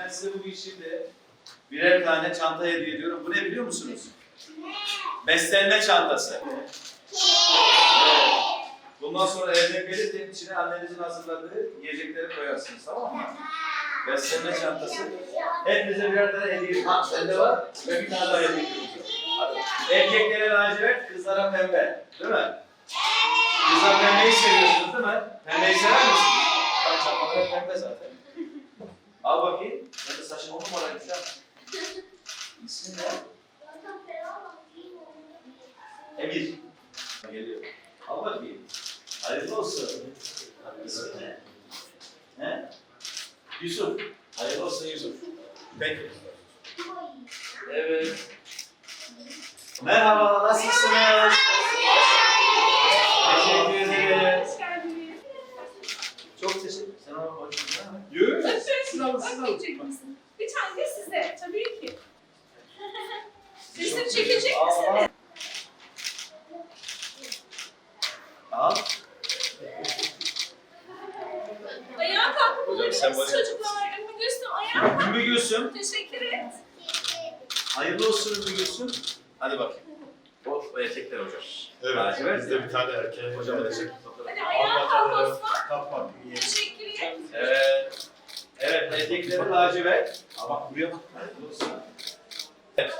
ben size bugün şimdi birer tane çanta hediye ediyorum. Bu ne biliyor musunuz? Beslenme çantası. Bundan sonra evde gelirken içine annenizin hazırladığı yiyecekleri koyarsınız tamam mı? Beslenme çantası. Hepinize birer tane hediye Ha, sende var ve bir tane daha hediye ediyorum. Erkeklere lacivert, kızlara pembe. Değil mi? Kızlar pembeyi seviyorsunuz değil mi? Pembeyi sever misin? Bak çantalar pembe zaten. Al bakayım. Ben de saçın on numaraymış ha. İsmin ne? Emir. Geliyor. Al bakayım. Hayırlı olsun. İsmin ne? He? Yusuf. Hayırlı olsun Yusuf. Peki. Evet. Merhaba, nasılsınız? Bakmayacak mısın? Bir tane de size. Tabii ki. Resim çekecek misiniz? Al. Ayağa kalkıp olabilir misiniz bana- çocuklar? Ümmü Gülsüm ayağa kalk. Ümmü Gülsüm. Teşekkür et. Hayırlı olsun Ümmü Gülsüm. Hadi bakayım. O, o erkekler hocam. Evet, Lacivert bizde bir tane erkeğe Hocam hocam erkek. Hadi ayağa kalk Erkekleri lacivert. Ama buraya bak. Evet.